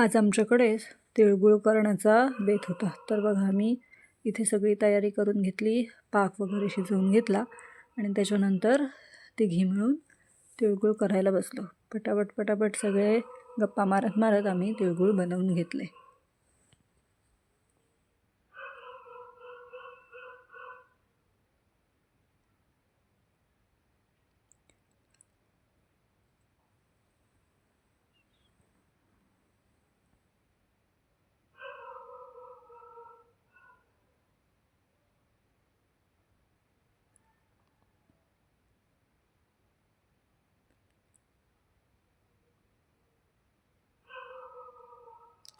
आज आमच्याकडे तिळगुळ करण्याचा बेत होता. तर बघा आम्ही इथे सगळी तयारी करून घेतली पाक वगैरे शिजवून घेतला आणि त्याच्यानंतर ती घी मिळून तिळगुळ करायला बसलो. पटापट पटापट सगळे गप्पा मारत मारत आम्ही तिळगुळ बनवून घेतले.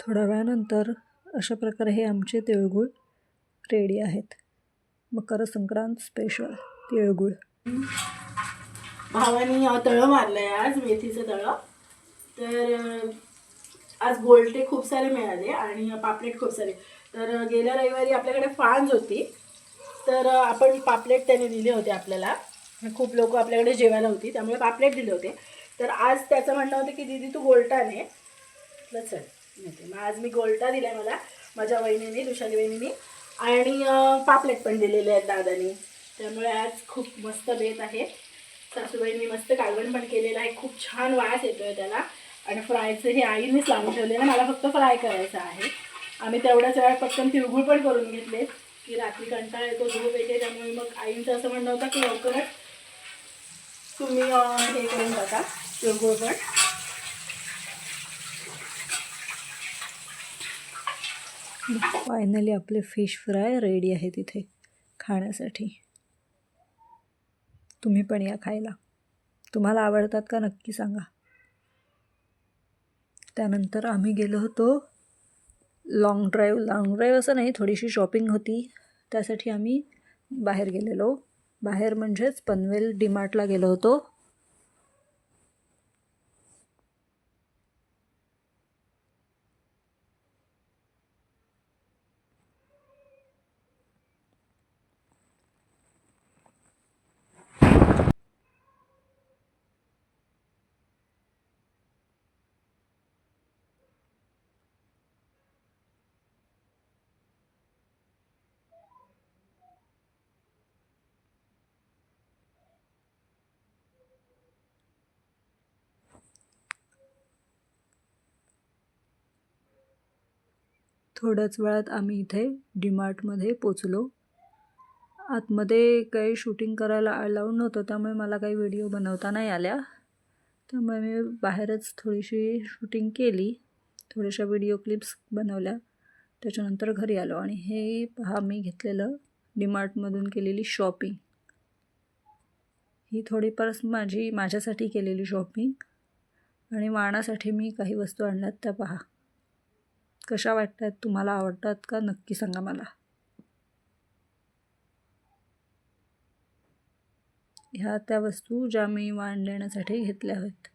थोड्या वेळानंतर अशा प्रकारे हे आमचे तिळगुळ रेडी आहेत. मकर संक्रांत स्पेशल तिळगुळ. भावानी तळं तळं मारलंय आज मेथीचं तळं. तर आज बोलटे खूप सारे मिळाले आणि पापलेट खूप सारे. तर गेल्या रविवारी आपल्याकडे फांज होती. तर आपण पापलेट त्याने दिले होते आपल्याला. खूप लोक आपल्याकडे जेवायला होती त्यामुळे पापलेट दिले होते. तर आज त्याचं म्हणणं होतं की दीदी तू गोलटा ने चल नेते. मग आज मी गोलटा आहे मला माझ्या वहिनीने तुषाली वहिनीने. आणि पापलेट पण दिलेले आहेत दादानी. त्यामुळे आज खूप मस्त बेत आहे. सासूबाईंनी मस्त कालवण पण केलेलं आहे. खूप छान वास आहे त्याला. आणि फ्रायचं हे आईनेच लावून ठेवलेलं मला फक्त फ्राय करायचं आहे. आम्ही तेवढ्याच वेळा पटकन तिळगुळ पण करून घेतले. की रात्री कंटाळा येतो झोप येते त्यामुळे मग आईंचं असं म्हणणं होतं की लवकरच तुम्ही हे करून टाका तिळगुळ पण. फायनली आपले फिश फ्राय रेडी आहेत इथे खाण्यासाठी. तुम्ही पण या खायला. तुम्हाला आवडतात का नक्की सांगा. त्यानंतर आम्ही गेलो होतो लाँग ड्राईव्ह लाँग ड्राईव्ह असं नाही थोडीशी शॉपिंग होती. त्यासाठी आम्ही बाहेर गेलेलो. बाहेर म्हणजेच पनवेल डीमार्टला गेलो होतो. थोड्याच वेळात आम्ही इथे डीमार्टमध्ये पोचलो. आतमध्ये काही शूटिंग करायला अलाउड नव्हतं त्यामुळे मला काही व्हिडिओ बनवता नाही आल्या. त्यामुळे मी बाहेरच थोडीशी शूटिंग केली थोड्याशा व्हिडिओ क्लिप्स बनवल्या. त्याच्यानंतर घरी आलो आणि हे पहा मी घेतलेलं डीमार्टमधून केलेली शॉपिंग. ही थोडीफार माझी माझ्यासाठी केलेली शॉपिंग आणि वाणासाठी मी काही वस्तू आणल्यात त्या पहा. कशा वाटत आहेत तुम्हाला आवडतात का? नक्की सांगा मला. ह्या त्या वस्तू ज्या मी वाण देण्यासाठी घेतल्या आहेत.